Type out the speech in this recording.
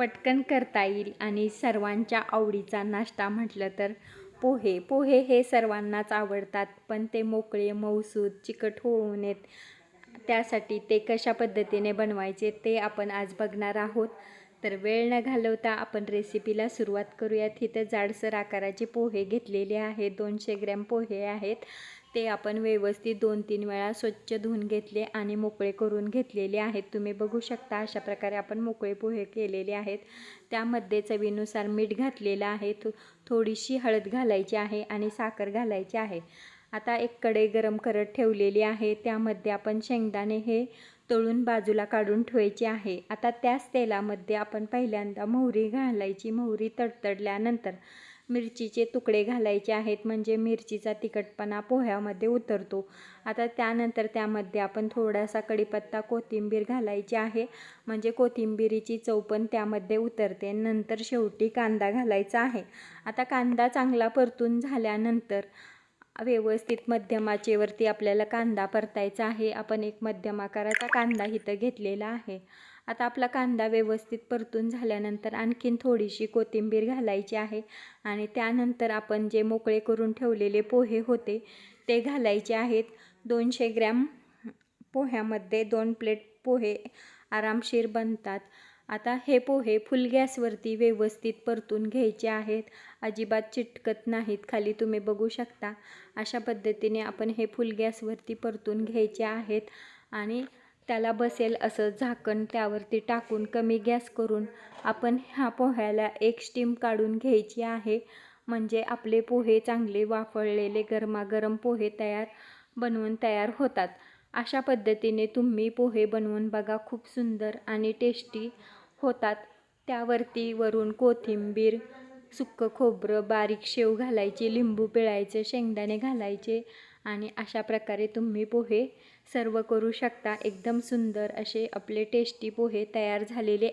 पटकन करता येईल आणि सर्वांच्या आवडीचा नाश्ता म्हटलं तर पोहे. पोहे हे सर्वांनाच आवडतात पण ते मोकळे मऊसूद चिकट होऊ नयेत. त्यासाठी ते कशा पद्धतीने बनवायचे ते आपण आज बघणार आहोत. तर वेळ न घालवता आपण रेसिपीला सुरुवात करूयात. इथं जाडसर आकाराचे पोहे घेतलेले आहेत. दोनशे ग्रॅम पोहे आहेत. ते आपण व्यवस्थित दोन तीन वेळा स्वच्छ धुवून घेतले आणि मोकळे करून घेतलेले आहेत. तुम्ही बघू शकता अशा प्रकारे आपण मोकळे पोहे केलेले आहेत. त्यामध्ये चवीनुसार मीठ घातलेलं आहे. थो थोडीशी हळद घालायची आहे आणि साखर घालायची आहे. आता एक कढई गरम करत ठेवलेली आहे. त्यामध्ये आपण शेंगदाणे हे तळून बाजूला काढून ठेवायची आहे. आता त्याच तेलामध्ये आपण पहिल्यांदा मोहरी घालायची. मोहरी तडतडल्यानंतर मिरचीचे तुकडे घालायचे आहेत. म्हणजे मिरचीचा तिखटपणा पोह्यामध्ये उतरतो. आता त्यानंतर त्यामध्ये आपण थोडासा कढीपत्ता कोथिंबीर घालायची आहे. म्हणजे कोथिंबीरीची चव पण त्यामध्ये उतरते. नंतर शेवटी कांदा घालायचा आहे. आता कांदा चांगला परतून झाल्यानंतर व्यवस्थित मध्यमाचेवरती आपल्याला कांदा परतायचा आहे. आपण एक मध्यम आकाराचा कांदा इथं घेतलेला आहे. आता आपला कांदा व्यवस्थित परतून झाल्यानंतर आणखीन थोडीशी कोथिंबीर घालायची आहे आणि त्यानंतर आपण जे मोकळे करून ठेवलेले पोहे होते ते घालायचे आहेत. दोनशे ग्रॅम पोह्यामध्ये दोन प्लेट पोहे आरामशीर बनतात. आता हे पोहे फुल गॅसवरती व्यवस्थित परतून घ्यायचे आहेत. अजिबात चिटकत नाहीत. खाली तुम्ही बघू शकता. अशा पद्धतीने आपण हे फुल गॅसवरती परतून घ्यायचे आहेत आणि त्याला बसेल असं झाकण त्यावरती टाकून कमी गॅस करून आपण ह्या पोह्याला एक स्टीम काढून घ्यायची आहे. म्हणजे आपले पोहे चांगले वाफळलेले गरमागरम पोहे तयार बनवून तयार होतात. अशा पद्धतीने तुम्ही पोहे बनवून बघा. खूप सुंदर आणि टेस्टी होतात. त्यावरती वरून कोथिंबीर सुक्कं खोबरं बारीक शेव घालायची लिंबू पिळायचे शेंगदाणे घालायचे आणि अशा प्रकारे तुम्ही पोहे सर्व करू शकता. एकदम सुंदर असे आपले टेस्टी पोहे तयार झालेले